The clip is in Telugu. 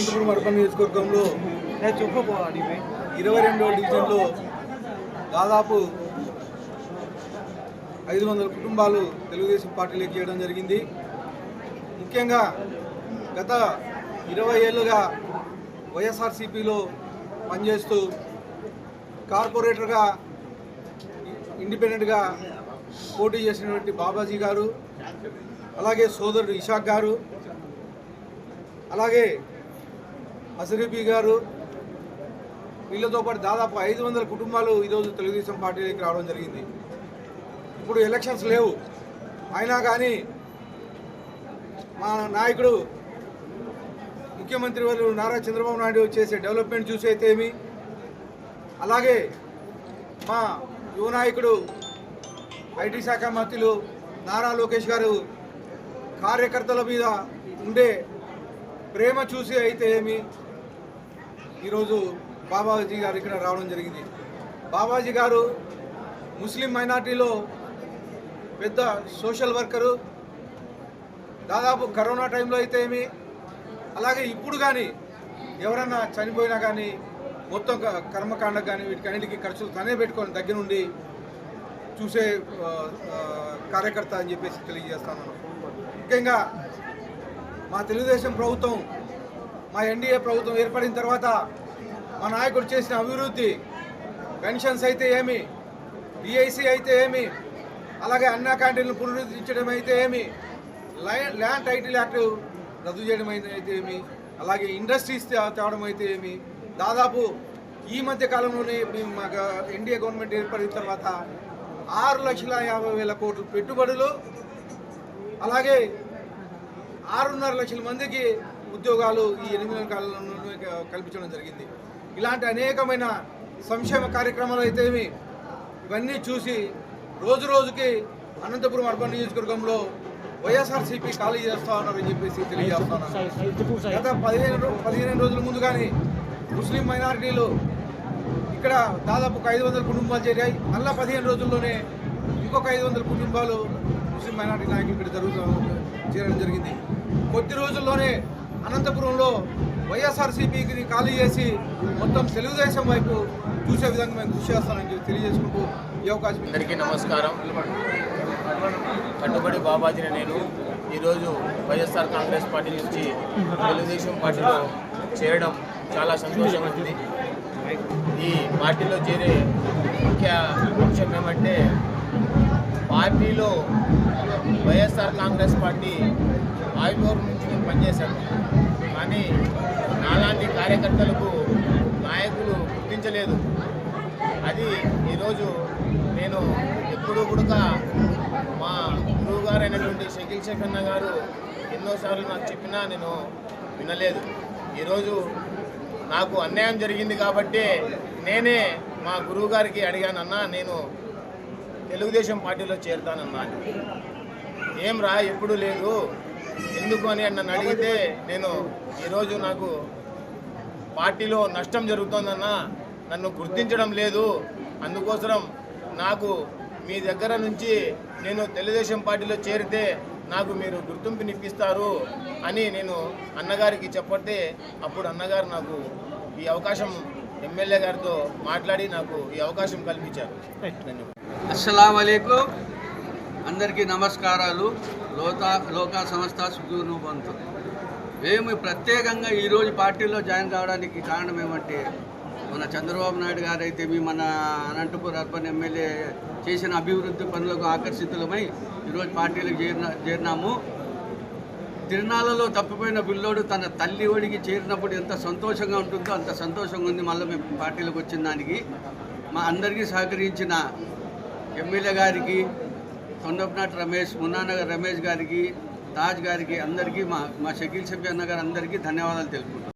అనంతపురం అర్బన్ నియోజకవర్గంలో. ఇరవై రెండవ డివిజన్లో దాదాపు ఐదు వందల కుటుంబాలు తెలుగుదేశం పార్టీలోకి చేయడం జరిగింది ముఖ్యంగా గత ఇరవై ఏళ్ళుగా వైఎస్ఆర్సీపీలో పనిచేస్తూ కార్పొరేటర్గా ఇండిపెండెంట్గా పోటీ చేసినటువంటి బాబాజీ గారు అలాగే సోదరుడు ఇషాక్ గారు అలాగే అసరీఫీ గారు వీళ్ళతో పాటు దాదాపు ఐదు వందల కుటుంబాలు ఈరోజు తెలుగుదేశం పార్టీలోకి రావడం జరిగింది. ఇప్పుడు ఎలక్షన్స్ లేవు. అయినా కానీ మా నాయకుడు ముఖ్యమంత్రి వారు నారా చంద్రబాబు నాయుడు చేసే డెవలప్మెంట్ చూసి అయితే ఏమి? అలాగే మా యువ నాయకుడు ఐటీ శాఖ మంత్రులు నారా లోకేష్ గారు కార్యకర్తల మీద ఉండే ప్రేమ చూసి అయితే ఏమి? ఈరోజు బాబాజీ గారు ఇక్కడ రావడం జరిగింది. బాబాజీ గారు ముస్లిం మైనార్టీలో పెద్ద సోషల్ వర్కరు. దాదాపు కరోనా టైంలో అయితే ఏమి అలాగే ఇప్పుడు కానీ ఎవరన్నా చనిపోయినా కానీ మొత్తం క- కర్మకాండ కానీ వీటికన్నిటికీ ఖర్చులు తనే పెట్టుకొని దగ్గర నుండి చూసే కార్యకర్త అని చెప్పేసి తెలియజేస్తాను ముఖ్యంగా మా తెలుగుదేశం ప్రభుత్వం మా ఎన్డీఏ ప్రభుత్వం ఏర్పడిన తర్వాత మా నాయకుడు చేసిన అభివృద్ధి పెన్షన్స్ అయితే ఏమి డిఐసి అయితే ఏమి అలాగే అన్నా క్యాంటీన్లు పునరుద్ధరించడం అయితే ఏమి ల్యాండ్ టైటిల్ యాక్ట్ రద్దు చేయడం అయితే ఏమి అలాగే ఇండస్ట్రీస్ తేవడం అయితే ఏమి దాదాపు ఈ మధ్య కాలంలోనే మేము మా ఎన్డీఏ గవర్నమెంట్ ఏర్పడిన తర్వాత ఆరు లక్షల యాభై వేల కోట్ల పెట్టుబడులు అలాగే ఆరున్నర లక్షల మందికి ఉద్యోగాలు ఈ ఎనిమిది నెలల కాలంలో కల్పించడం జరిగింది. ఇలాంటి అనేకమైన సంక్షేమ కార్యక్రమాలు అయితే ఏమి ఇవన్నీ చూసి రోజు రోజుకి అనంతపురం అర్బన్ నియోజకవర్గంలో వైఎస్ఆర్సీపీ ఖాళీ చేస్తా ఉన్నారని చెప్పేసి తెలియజేస్తున్నాను గత పదిహేను పదిహేను రోజుల ముందు కానీ ముస్లిం మైనారిటీలు ఇక్కడ దాదాపు ఒక ఐదు వందల కుటుంబాలు చేరాయి. మళ్ళా పదిహేను రోజుల్లోనే ఇంకొక ఐదు వందల కుటుంబాలు ముస్లిం మైనారిటీ నాయకులు ఇక్కడ జరుగుతూ చేరడం జరిగింది. కొద్ది రోజుల్లోనే అనంతపురంలో వైఎస్ఆర్సీపీకి ఖాళీ చేసి మొత్తం తెలుగుదేశం వైపు చూసే విధంగా మేము కృషి చేస్తానని చెప్పి తెలియజేసుకుంటూ ఈ అవకాశం అందరికీ నమస్కారం. కట్టుబడి బాబాజీని నేను ఈరోజు వైఎస్ఆర్ కాంగ్రెస్ పార్టీ నుంచి తెలుగుదేశం పార్టీలో చేరడం చాలా సంతోషంగా ఉంది. ఈ పార్టీలో చేరే ముఖ్య అంశం ఏమంటే పార్టీలో వైఎస్ఆర్ కాంగ్రెస్ పార్టీ ఆయుర్వేదం నుంచి నేను పనిచేశాను. కానీ నాలాంటి కార్యకర్తలకు నాయకులు గుర్తించలేదు. అది ఈరోజు నేను ఎప్పుడూ కూడా మా గురువు గారైనటువంటి షకిల్ శేఖన్న గారు ఎన్నోసార్లు నాకు చెప్పినా నేను వినలేదు. ఈరోజు నాకు అన్యాయం జరిగింది కాబట్టి నేనే మా గురువు గారికి అడిగానన్నా నేను తెలుగుదేశం పార్టీలో చేరుతానన్నా. ఏం రా ఎప్పుడు లేదు. ఎందుకు అని నన్ను అడిగితే నేను ఈరోజు నాకు పార్టీలో నష్టం జరుగుతోందన్న నన్ను గుర్తించడం లేదు. అందుకోసం నాకు మీ దగ్గర నుంచి నేను తెలుగుదేశం పార్టీలో చేరితే నాకు మీరు గుర్తింపునిప్పిస్తారు అని నేను అన్నగారికి చెప్పతే అప్పుడు అన్నగారు నాకు ఈ అవకాశం ఎమ్మెల్యే గారితో మాట్లాడి నాకు ఈ అవకాశం కల్పించారు. అస్సలం అందరికీ నమస్కారాలు. లోతా లోకా సంస్థ సుఖూను బంతు మేము ప్రత్యేకంగా ఈరోజు పార్టీలో జాయిన్ కావడానికి కారణం ఏమంటే మన చంద్రబాబు నాయుడు గారు అయితే మీ మన అనంతపూర్ అర్బన్ ఎమ్మెల్యే చేసిన అభివృద్ధి పనులకు ఆకర్షితులమై ఈరోజు పార్టీలకు చేరిన చేరినాము. తిరునాళ్ళలో తప్పిపోయిన పిల్లోడు తన తల్లి ఒడికి చేరినప్పుడు ఎంత సంతోషంగా ఉంటుందో అంత సంతోషంగా ఉంది మళ్ళీ మేము పార్టీలకు వచ్చిన దానికి. మా అందరికీ సహకరించిన ఎమ్మెల్యే గారికి కొండపనాథ్ రమేష్ మున్నానగర్ రమేష్ గారికి తాజ్ గారికి అందరికీ మా మా షకీల్ షఫీ అన్న గారు అందరికీ ధన్యవాదాలు తెలుపుకుంటాం